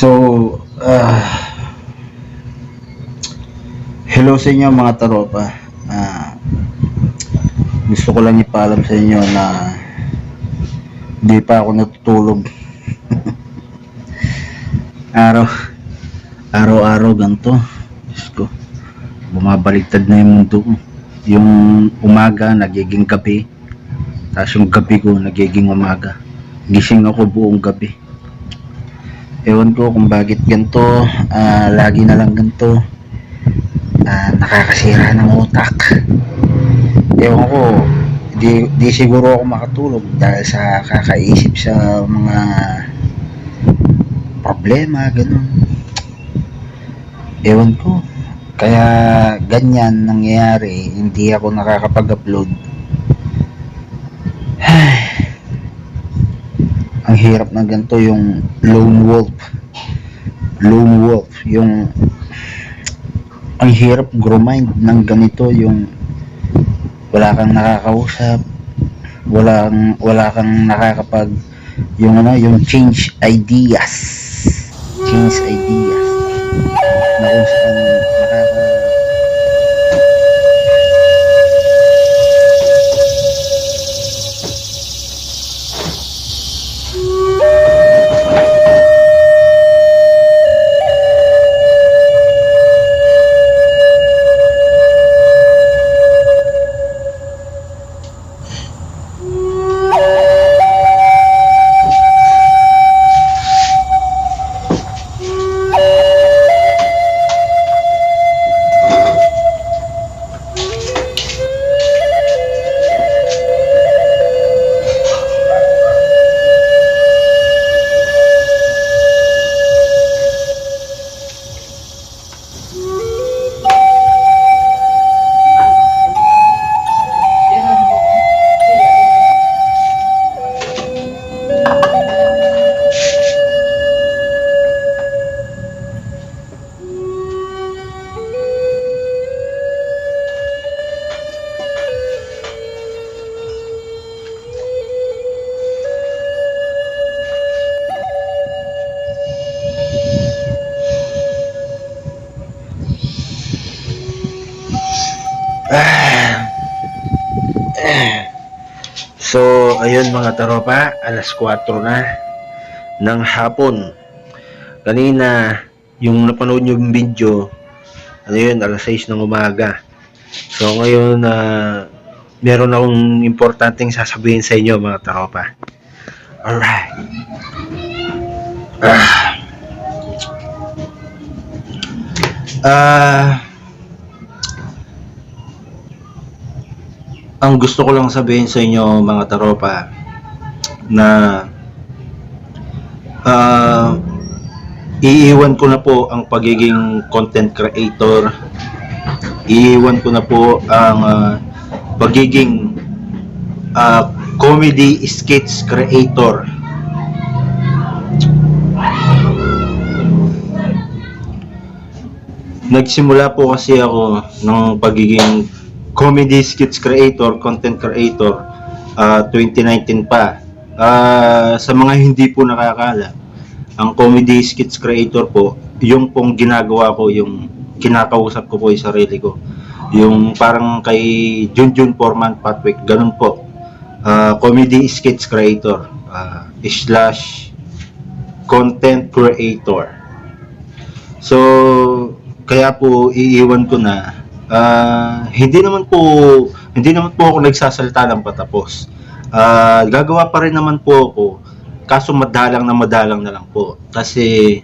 So, ah, hello sa inyo mga taropa. Ah, gusto ko lang ipaalam sa inyo na hindi pa ako natutulog. Araw, araw-araw ganito. Diyos ko, bumabaliktad na yung mundo ko. Yung umaga, nagiging gabi. Tapos yung gabi ko, nagiging umaga. Gising ako buong gabi. Ewan ko kung bakit ganito, ah, lagi na lang ganito. Ah, nakakasira ng utak. Ewan ko, di, di siguro ako makatulog dahil sa kakaisip sa mga problema, ganun. Ewan ko. Kaya ganyan nangyayari, hindi ako nakakapag-upload. Hirap na ganito yung lone wolf. Lone wolf, yung ang hirap grind ng ganito yung wala kang nakakausap, wala kang, wala kang nakakapag yung ano, yung change ideas. Change ideas. Na kung saan nakaka So, ayun mga taropa, alas 4 na ng hapon. Kanina, yung napanood nyo yung video, ano yun, alas 6 ng umaga. So, ngayon, na meron akong importanteng sasabihin sa inyo mga taropa. Alright. Ah. Ah. Ang gusto ko lang sabihin sa inyo mga taropa na ah, iiwan ko na po ang pagiging content creator. Iiwan ko na po ang ah, pagiging ah, comedy sketch creator. Nagsimula po kasi ako ng pagiging comedy skits creator, content creator, ah, 2019 pa. Ah, sa mga hindi po nakakala, ang comedy skits creator po, yung pong ginagawa ko, yung kinakausap ko po yung sarili ko. Yung parang kay Junjun Foreman Patwick, ganun po. Ah, comedy skits creator, ah, slash content creator. So, kaya po iiwan ko na Ah, hindi naman po hindi naman po ako nagsasalita ng patapos. Ah, gagawa pa rin naman po ako kaso madalang na madalang na lang po kasi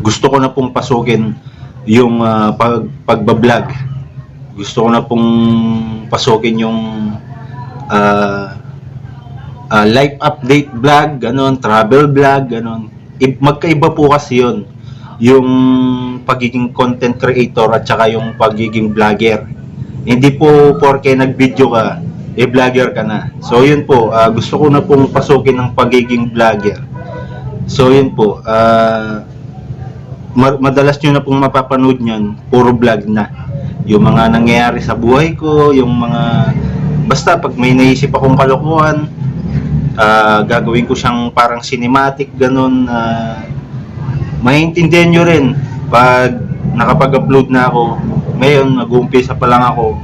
gusto ko na pong pasukin yung ah, pag pagba-vlog. Gusto ko na pong pasukin yung ah ah, life update vlog, ganon, travel vlog, ganon. I- magkaiba po kasi 'yon yung pagiging content creator at saka yung pagiging vlogger. Hindi po porke nag-video ka, eh vlogger ka na. So yun po, ah, gusto ko na pong pasukin ng pagiging vlogger. So yun po, ma- madalas nyo na pong mapapanood nyan, puro vlog na. Yung mga nangyayari sa buhay ko, yung mga, basta pag may naisip akong kalokohan, ah, gagawin ko siyang parang cinematic, ganun, ah, maintindihan nyo rin pag nakapag-upload na ako. Ngayon, nag-uumpisa pa lang ako.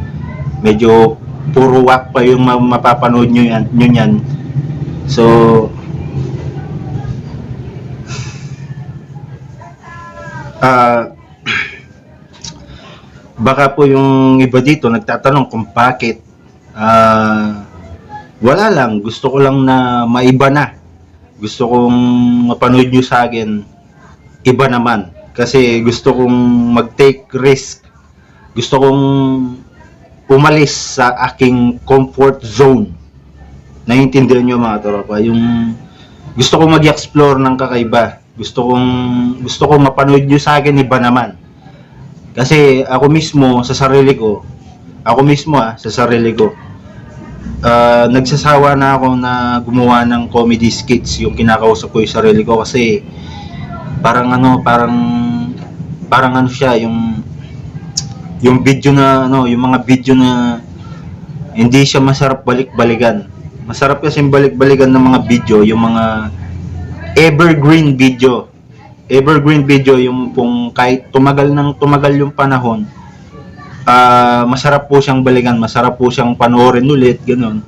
Medyo puro wak pa yung ma- mapapanood nyo yan. Nyo yan. So, ah, baka po yung iba dito nagtatanong kung bakit ah, wala lang, gusto ko lang na maiba na. Gusto kong mapanood nyo sa akin, iba naman. Kasi gusto kong mag-take risk. Gusto kong umalis sa aking comfort zone. Naiintindihan nyo mga tropa, yung gusto kong mag-explore ng kakaiba. Gusto kong gusto kong mapanood nyo sa akin iba naman. Kasi ako mismo sa sarili ko, ako mismo ah, sa sarili ko, ah, nagsasawa na ako na gumawa ng comedy skits yung kinakausap ko yung sarili ko kasi parang ano, parang parang ano siya, yung yung video na ano, yung mga video na hindi siya masarap balik-balikan. Masarap kasi balik-balikan ng mga video, yung mga evergreen video. Evergreen video yung pong kahit tumagal ng tumagal yung panahon, ah masarap po siyang balikan, masarap po siyang panoorin ulit, ganun.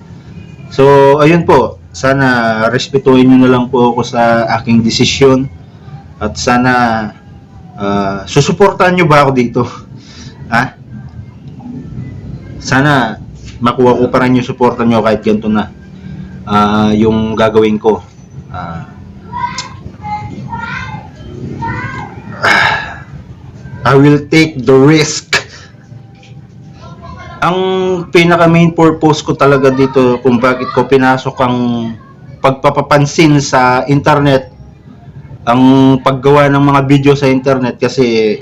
So, ayun po, sana respetuhin niyo na lang po ako sa aking desisyon at sana ah, susuportahan niyo ba ako dito? Ha? Sana makuha ko pa rin yung suporta niyo kahit ganito na ah, yung gagawin ko. Ah, I will take the risk. Ang pinaka main purpose ko talaga dito kung bakit ko pinasok ang pagpapapansin sa internet, ang paggawa ng mga video sa internet kasi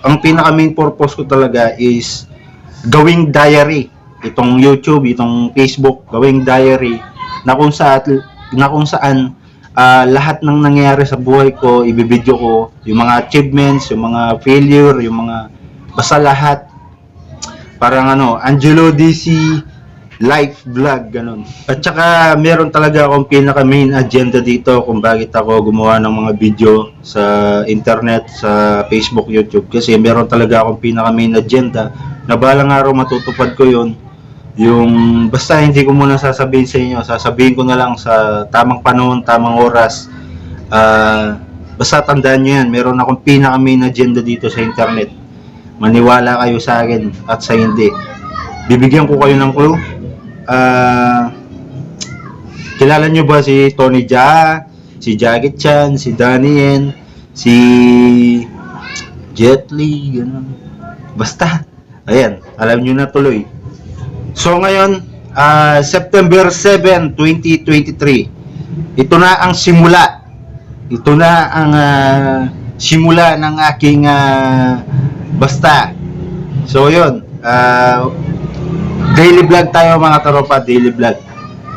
ang pinaka main purpose ko talaga is gawing diary. Itong YouTube, itong Facebook, gawing diary na kung saan na kung saan ah, lahat ng nangyayari sa buhay ko, ibibideo ko, yung mga achievements, yung mga failure, yung mga basta lahat. Parang ano, Angelo DC life vlog, ganun. At saka, meron talaga akong pinaka main agenda dito kung bakit ako gumawa ng mga video sa internet, sa Facebook, YouTube. Kasi meron talaga akong pinaka main agenda na balang araw matutupad ko yun. Yung, basta hindi ko muna sasabihin sa inyo, sasabihin ko na lang sa tamang panahon, tamang oras. Ah, basta tandaan nyo yan, meron akong pinaka main agenda dito sa internet. Maniwala kayo sa akin at sa hindi. Bibigyan ko kayo ng clue. Ah, kilala nyo ba si Tony Jaa, si Jackie Chan, si Yen, si Jet Li, ganun. Basta, ayan, alam nyo na tuloy. So ngayon, ah, September 7, 2023. Ito na ang simula. Ito na ang ah, simula ng aking ah, basta. So yun, ah, daily vlog tayo mga taropa, daily vlog.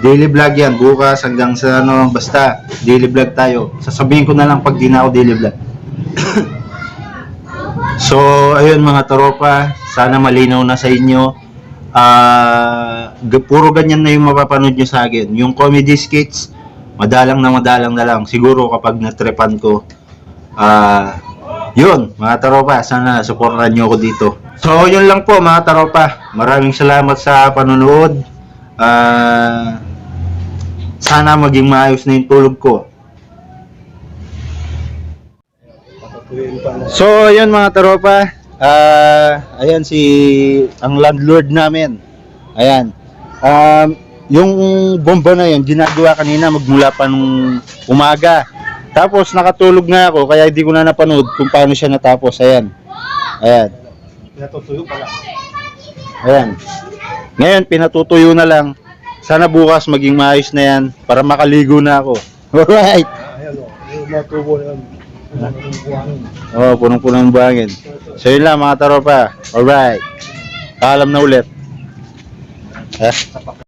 Daily vlog yan, bukas hanggang sa ano, basta daily vlog tayo. Sasabihin ko na lang pag di na ako daily vlog. so, ayun mga taropa, sana malinaw na sa inyo. G- puro ganyan na yung mapapanood nyo sa akin. Yung comedy skits, madalang na madalang na lang. Siguro kapag natrepan ko, ah, yun, mga taropa, sana supportan nyo ako dito. So, yun lang po mga taropa. Maraming salamat sa panonood. Ah, sana maging maayos na yung tulog ko. So, ayun mga taropa. Ah, ayan si ang landlord namin. Ayan. Um, yung bomba na yun, ginagawa kanina magmula pa nung umaga. Tapos nakatulog na ako, kaya hindi ko na napanood kung paano siya natapos. Ayan. Ayan. Natutuyo pala. Ayan. Ngayon, pinatutuyo na lang. Sana bukas maging maayos na yan para makaligo na ako. Alright. Ayan o, yung mga tubo na buhangin. Oh, punong-punong buhangin. So yun lang mga taropa. Alright. Paalam na ulit. Eh?